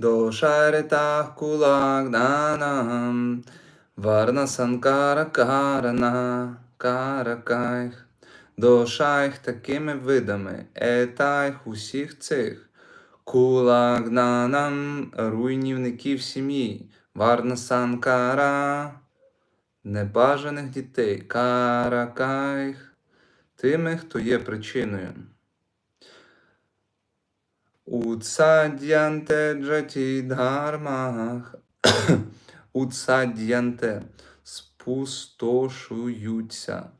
Дошаритах кулагданам Варна санкара карана каракайх. Дошайх такими видами Етайх усіх цих. Кулагнанам руйнівників сім'ї Варна санкара Небажаних дітей Каракайх. Тими, хто є причиною. Уцадянте джаті дхармах. Уцадянте спустошуються.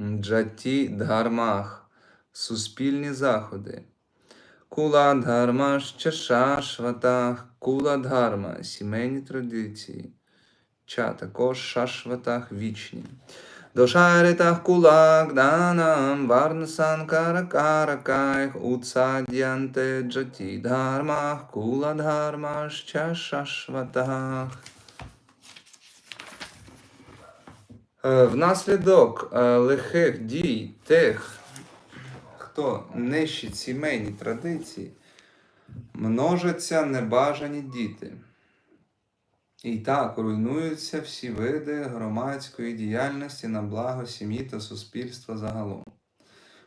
Джаті дхармах. Суспільні заходи. Кула дхарма ще шашватах. Кула дхарма. Сімейні традиції. Ча також шашватах вічні. Дошаритах кулагданам варнасанкаракаракайх уцадянте джаті дхармах куладхармашча шашватах. Е, Внаслідок е, лихих дій тих, хто нищить сімейні традиції, множаться небажані діти. І так руйнуються всі види громадської діяльності на благо сім'ї та суспільства загалом.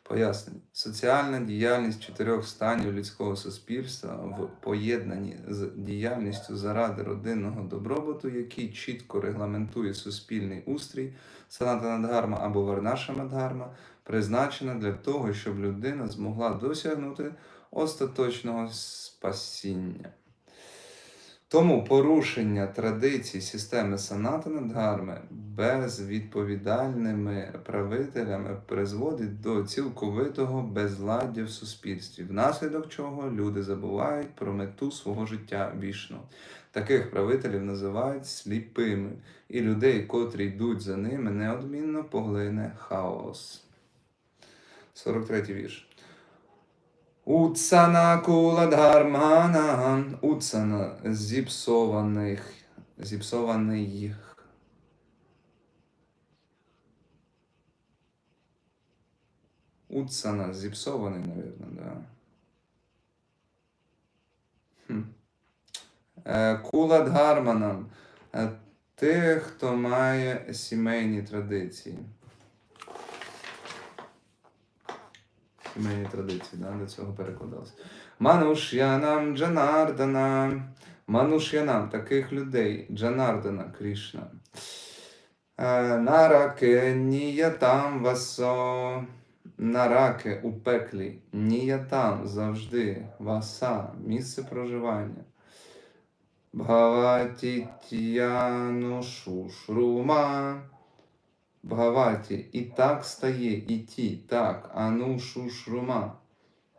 Пояснення. Соціальна діяльність чотирьох станів людського суспільства в поєднанні з діяльністю заради родинного добробуту, який чітко регламентує суспільний устрій, санатанадгарма або варнашамадгарма, призначена для того, щоб людина змогла досягнути остаточного спасіння. Тому порушення традицій системи санатана дхарми безвідповідальними правителями призводить до цілковитого безладдя в суспільстві, внаслідок чого люди забувають про мету свого життя вічно. Таких правителів називають сліпими, і людей, котрі йдуть за ними, неодмінно поглине хаос. 43 вірш. Уцана кула дхармана, уцана зіпсованих, зіпсованих. Уцана, зіпсований, наверное, да. Хм. Е, Кула дхарманам. Е, Тих, хто має сімейні традиції. Сімейні традиції, да, до цього перекладалося. Мануш'янам Джанардана. Мануш'янам, таких людей, Джанардана Кришна. Е, Нараке ніятам васо. Нараке у пеклі. Ніятам завжди. Васа, місце проживання. Бхаватітяну шушрума. Бхаваті, і так стає, і ті, так, ану шушрума.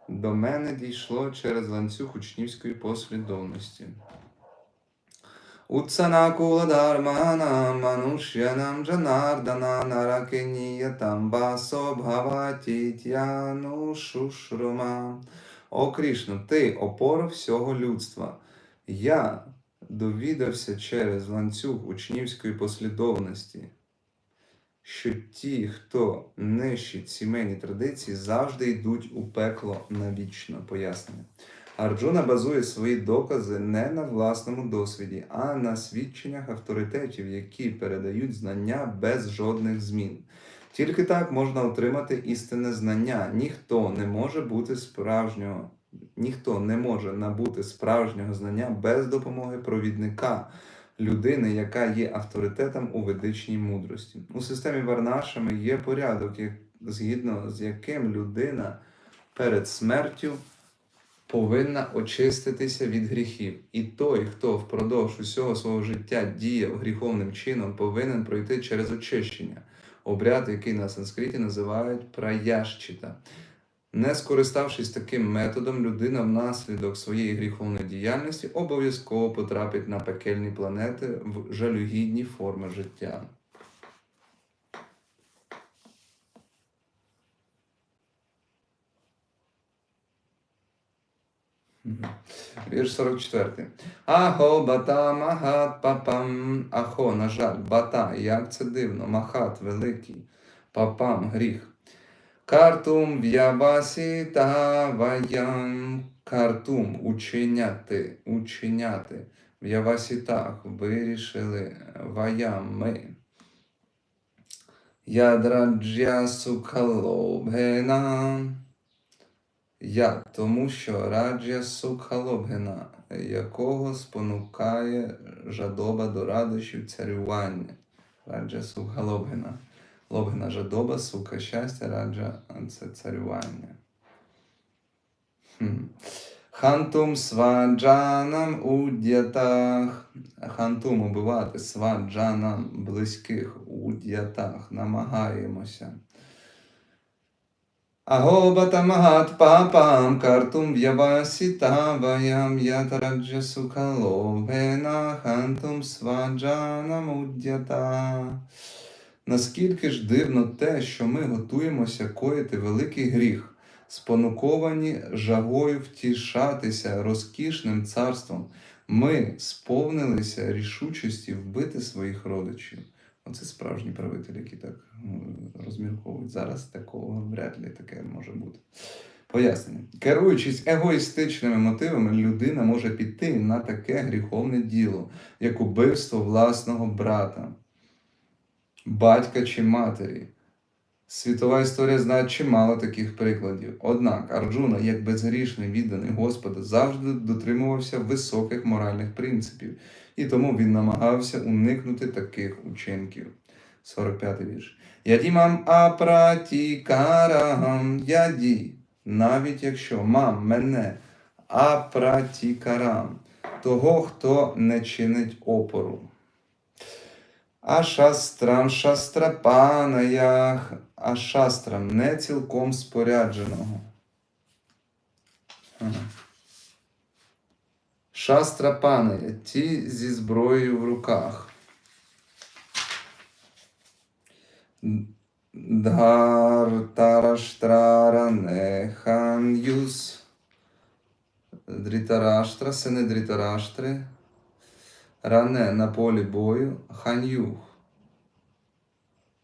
До мене дійшло через ланцюг учнівської послідовності. Уцанакула дharmana манушянам джанардана наракеніятам басо бхаваті тяну шушрума. О Крішно, ти опора всього людства. Я довідався через ланцюг учнівської послідовності що ті, хто нищить сімейні традиції, завжди йдуть у пекло навічно пояснення. Арджуна базує свої докази не на власному досвіді, а на свідченнях авторитетів, які передають знання без жодних змін. Тільки так можна отримати істинне знання. Ніхто не може бути справжнього, ніхто не може набути справжнього знання без допомоги провідника людини, яка є авторитетом у ведичній мудрості. У системі Варнашами є порядок, згідно з яким людина перед смертю повинна очиститися від гріхів. І той, хто впродовж усього свого життя діяв гріховним чином, повинен пройти через очищення, обряд, який на санскриті називають праящита. Не скориставшись таким методом, людина внаслідок своєї гріховної діяльності обов'язково потрапить на пекельні планети в жалюгідні форми життя. Вірш 44. Ахо бата махат папам. Ахо, на жаль, бата, як це дивно, махат великий, папам гріх. Картум в'ябасіта ваям. Картум учиняти, учиняти. В'явасітах вирішили ваям ми. Ядраджя сукалобгена. Я, тому що раджя сукалобгена, якого спонукає жадоба до радощів царювання. Раджа сукалобгена. Лобгена жадоба, сука, щастя, раджа це царювання. Хм. Хантум сваджанам удятах. Хантум убивати сваджанам близьких удятах. Намагаємося. Агобата магат папам картум в'ябасітаваям ятраджа сукаловена хантум сваджанам удята. Наскільки ж дивно те, що ми готуємося коїти великий гріх, спонуковані жагою втішатися розкішним царством, ми сповнилися рішучості вбити своїх родичів. Оце справжні правителі, які так ну, розмірковують. Зараз такого вряд ли таке може бути. Пояснення. Керуючись егоїстичними мотивами, людина може піти на таке гріховне діло, як убивство власного брата, батька чи матері. Світова історія знає чимало таких прикладів. Однак Арджуна, як безгрішний відданий Господа, завжди дотримувався високих моральних принципів, і тому він намагався уникнути таких учинків. 45 вірш. Ядімам апратікарагам яді, навіть якщо мам мене апратікарам, того, хто не чинить опору. Ашастрам шастрапанаях, ашастрам не цілком спорядженого. Ага. Шастрапаная, ті зі зброєю в руках. Дхартараштрара нехан'юс. Дрітараштра, сини Дрітараштри. Ране на полі бою хан'юх.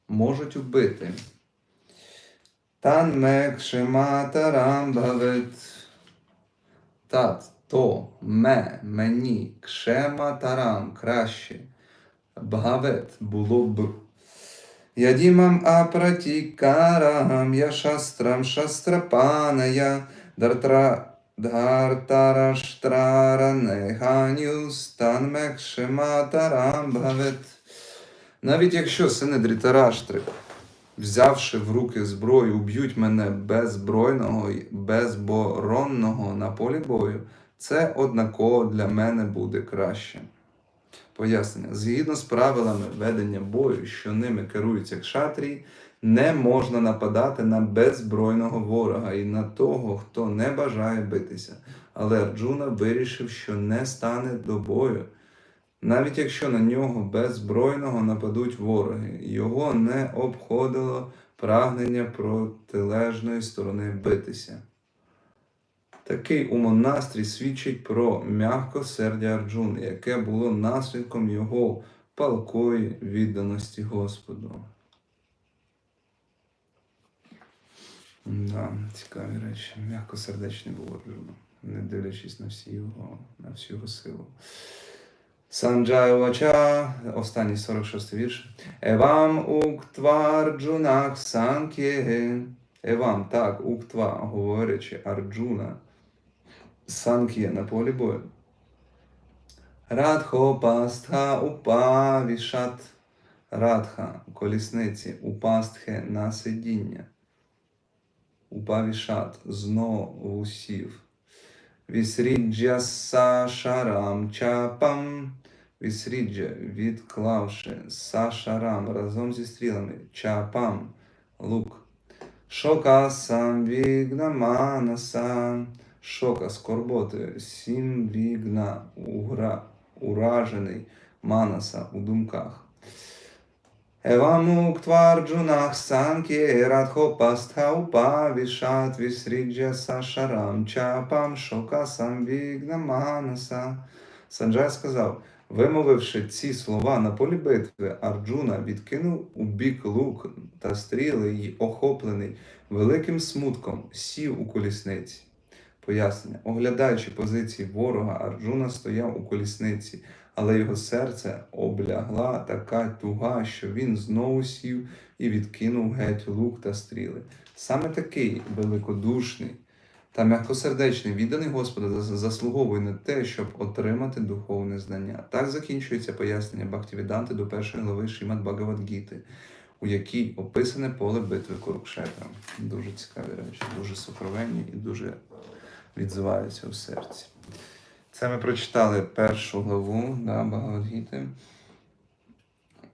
Можуть вбити. Тан мек шематарам бавит. Тат, то, ме, мені, кшема тарам, краще. Бгавет було б. Ядімам апратікарам, я шастрам шастрапаная, дартра Дхартараштрара неганюс танмекшематарам бгавет. Навіть якщо сини Дрітараштри, взявши в руки зброю, уб'ють мене беззбройного й безборонного на полі бою, це однаково для мене буде краще. Пояснення. Згідно з правилами ведення бою, що ними керуються кшатрії, не можна нападати на беззбройного ворога і на того, хто не бажає битися. Але Арджуна вирішив, що не стане до бою. Навіть якщо на нього беззбройного нападуть вороги, його не обходило прагнення протилежної сторони битися. Такий умонастрій свідчить про м'якосердя Арджуни, яке було наслідком його палкої відданості Господу. Да, цікаві речі. М'якосердечний був Арджуна, не дивлячись на всі його, на всю його силу. Санджай Вача, останній 46 й вірш. Евам уктва Арджунак санкє. Евам, так, уктва, говорячи Арджуна, санкє на полі бою. Радхо пастха упавішат. Радха, колісниці, упастхе на сидіння. Упавішат, знову сів. Вісріджя сашарам чапам. Вісріджя, відклавши сашарам разом зі стрілами. Чапам, лук. Шока сам вігна. Шока скорботи. Сім вігна угра, уражений манаса у думках. Евамук тварджунах санкі радхо пастха упавішат вісріджя сашарам чапам шока самвігна манаса. Санджай сказав, Вимовивши ці слова на полі битви, Арджуна відкинув у бік лук та стріли й, охоплений великим смутком, сів у колісниці. Пояснення. Оглядаючи позиції ворога, Арджуна стояв у колісниці, але його серце облягла така туга, що він знову сів і відкинув геть лук та стріли. Саме такий великодушний та м'якосердечний відданий Господа заслуговує на те, щоб отримати духовне знання. Так закінчується пояснення Бхактивіданти до першої глави Шримад Бхагавадгіти, у якій описане поле битви Курукшетра. Дуже цікаві речі, дуже сокровенні і дуже відзиваються у серці. Це ми прочитали першу главу да, Бхагавадгіти.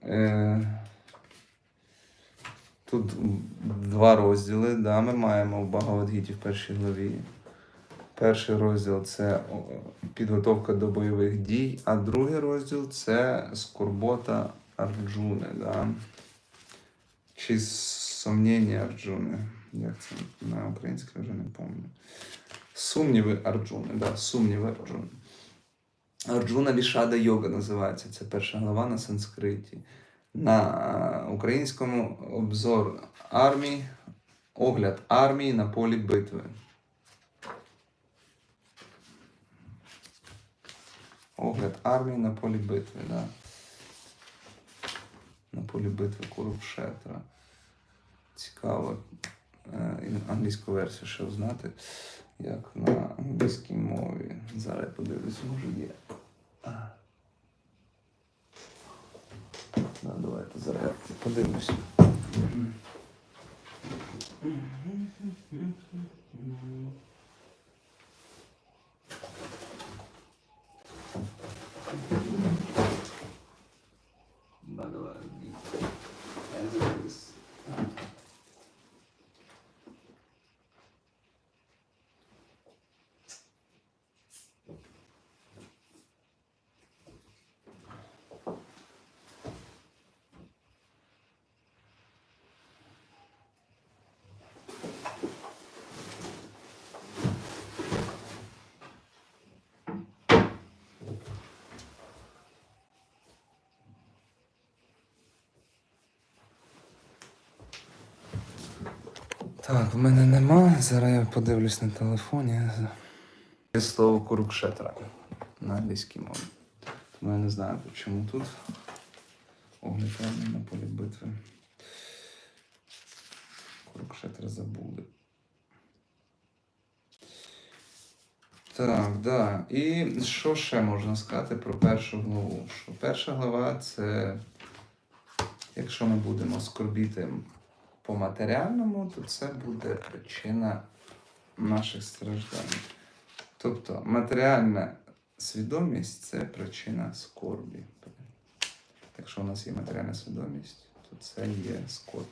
Е, Тут два розділи. Да, ми маємо в Багавадгіті в першій главі. Перший розділ це підготовка до бойових дій, а другий розділ це скорбота Арджуни. Да? Чи сумніння Арджуни. Як це на українській вже не пам'ятаю. Сумніви Арджуни, да, сумніви Арджуни. Арджуна Вішада Йога називається. Це перша глава на санскриті. На е, українському обзор армії, огляд армії на полі битви. Огляд армії на полі битви, да. На полі битви Курукшетра. Цікаво англійську версію ще знати, як на англійській мові. Зараз я подивлюсь, може є. Да, давайте зараз я. Bhagavad-gita. Так, в мене нема. Зараз я подивлюсь на телефоні. Є слово Курукшетра на англійській мові. Тому я не знаю, чому тут. Огляд на полі битви. Курукшетра забули. Так, да. І що ще можна сказати про першу главу? Що перша глава це, якщо ми будемо скорбіти по матеріальному, то це буде причина наших страждань. Тобто матеріальна свідомість це причина скорбі. Якщо у нас є матеріальна свідомість, то це є скорб.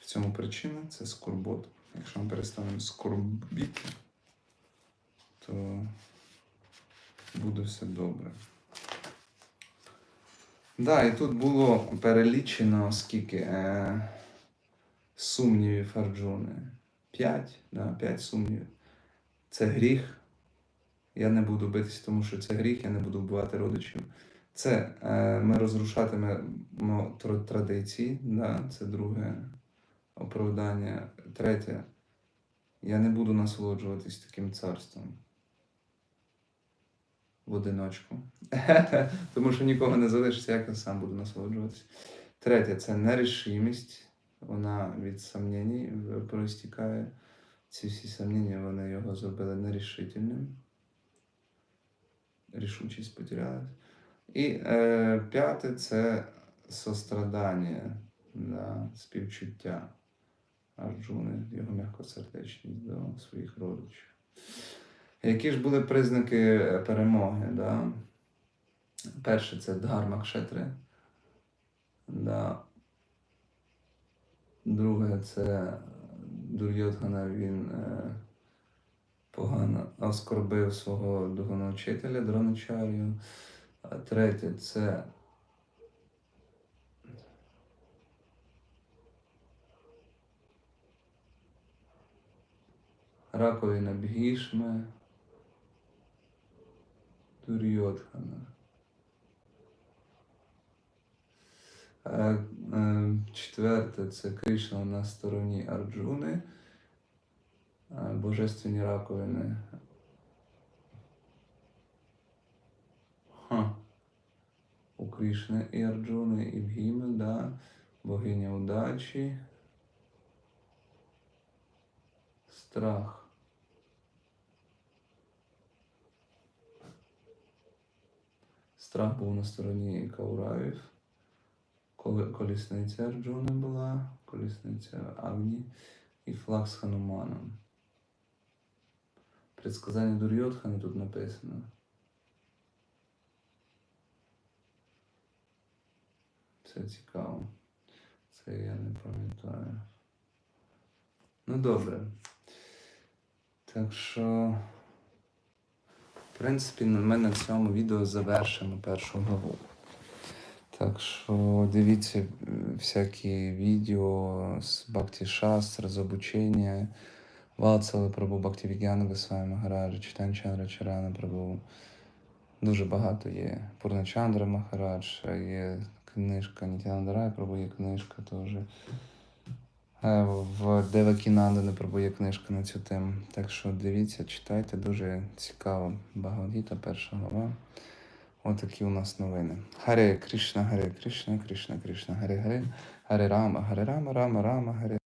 В цьому причина це скорбот. Якщо ми перестанемо скорбіти, то буде все добре. Да, і тут було перелічено скільки е, сумнівів Арджуни. П'ять, да, п'ять сумнівів. Це гріх. Я не буду битись, тому що це гріх, я не буду вбивати родичів. Це е, ми розрушатимемо тр- традиції, да, це друге оправдання. Третє. Я не буду насолоджуватись таким царством в одиночку. Тому що нікого не залишиться, як я сам буду насолоджуватися. Третє це нерішимість. Вона від сомнень проістікає. Ці всі сомнення вони його зробили нерішительним. Рішучість потерялась. І е, п'яте це сострадання, да, співчуття Арджуни, його м'якосердечність до своїх родичів. Які ж були признаки перемоги? Да? Перше це дгарма кшетри. Да. Друге це Дурйодгана, він е, погано оскорбив свого духовновчителя Дроначарію. А третє це раковина Бгішми. Дурьотхана. Е, е, четверте це Кришна на стороні Арджуни. Е, божественні раковини. Ха. У Кришни і Арджуни і Бхіми, да. Богиня удачі. Страх. Страх був на стороні Кауравів. Коли колісниця Арджуни була, колісниця Агні і флаг з Хануманом. Предсказання Дурйотхана тут написано. Це цікаво. Це я не пам'ятаю. Ну добре. Так що, в принципі, ми на цьому відео завершимо першу главу. Так що дивіться всякі відео з Бхакти Шастр, з обучення. Вацали Прабу Бхакти Вігяна Госвами Магараджа, Читан Чандра Чарана Прабу. Дуже багато є. Пурначандра Махарадж, є книжка Нітянанда Рай Прабу є книжка теж. Е, В Девакінандана не пробує книжка на цю тему. Так що дивіться, читайте, дуже цікаво. Багавдіта, перша глава. Отакі у нас новини. Харе Кришна, Харе Кришна, Кришна Кришна, Харе Харе, Харе Рама, Харе Рама, Рама, Рама, Харе.